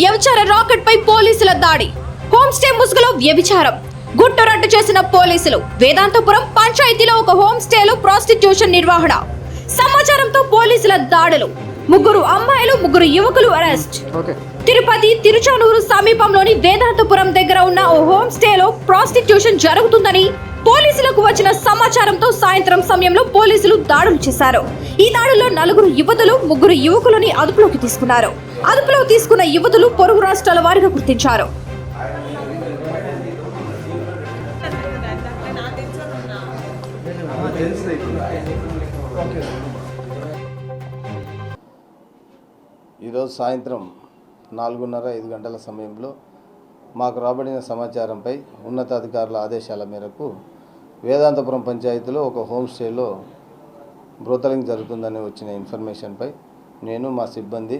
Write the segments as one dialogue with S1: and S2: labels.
S1: వ్యభిచార రాకెట్ పై పోలీసుల దాడి. హోమ్ స్టే ముసుగులో వ్యభిచారం. గుట్టు రట్టు చేసిన పోలీసులు. వేదాంతపురం పంచాయతీలో ఒక హోమ్ స్టేలో ప్రాస్టిట్యూషన్ నిర్వహణ. సమాచారంతో పోలీసుల దాడులు. ముగ్గురు అమ్మాయిలు ముగ్గురు యువకులు అరెస్ట్. తిరుపతి తిరుచానూరు సమీపంలోని వేదాంతపురం దగ్గర ఉన్న ఓ హోమ్ స్టేలో ప్రాస్టిట్యూషన్ జరుగుతుందని పోలీసులకు వచ్చిన సమాచారంతో సాయంత్రం సమయంలో పోలీసులు దాడులు చేశారు. ఈ దాడుల్లో నలుగురు యువతులు ముగ్గురు యువకులని అదుపులోకి తీసుకున్నారు. అదుపులోకి తీసుకున్న యువతులు పొరుగు రాష్ట్రాల వారిగా గుర్తించారు.
S2: ఈరోజు సాయంత్రం నాలుగున్నర ఐదు గంటల సమయంలో మాకు రాబడిన సమాచారంపై ఉన్నతాధికారుల ఆదేశాల మేరకు వేదాంతపురం పంచాయతీలో ఒక హోమ్ స్టేలో బ్రోతలింగ్ జరుగుతుందని వచ్చిన ఇన్ఫర్మేషన్పై నేను మా సిబ్బంది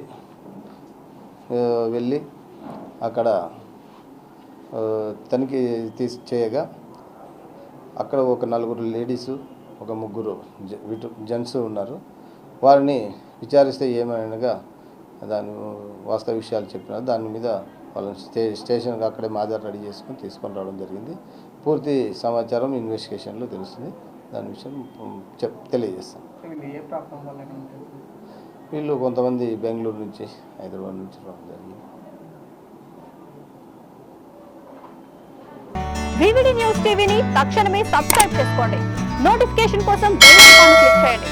S2: వెళ్ళి అక్కడ తనిఖీ తీసి చేయగా అక్కడ ఒక నలుగురు లేడీసు ఒక ముగ్గురు జెంట్స్ ఉన్నారు. వారిని విచారిస్తే ఏమనగా దాని వాస్తవ విషయాలు చెప్పినారు. దాని మీద వాళ్ళని స్టే స్టేషన్కి అక్కడే మాదర్ రెడీ చేసుకొని తీసుకొని రావడం జరిగింది. పూర్తి సమాచారం ఇన్వెస్టిగేషన్లో తెలుస్తుంది. దాని విషయం చెప్ తెలియజేస్తాం
S3: వీళ్ళు
S2: కొంతమంది బెంగళూరు నుంచి హైదరాబాద్ నుంచి రావడం జరిగింది.
S4: వివిడి న్యూస్ టీవీని తక్షణమే సబ్స్క్రైబ్ చేసుకోండి. నోటిఫికేషన్ కోసం బెల్ ఐకాన్ క్లిక్ చేయండి.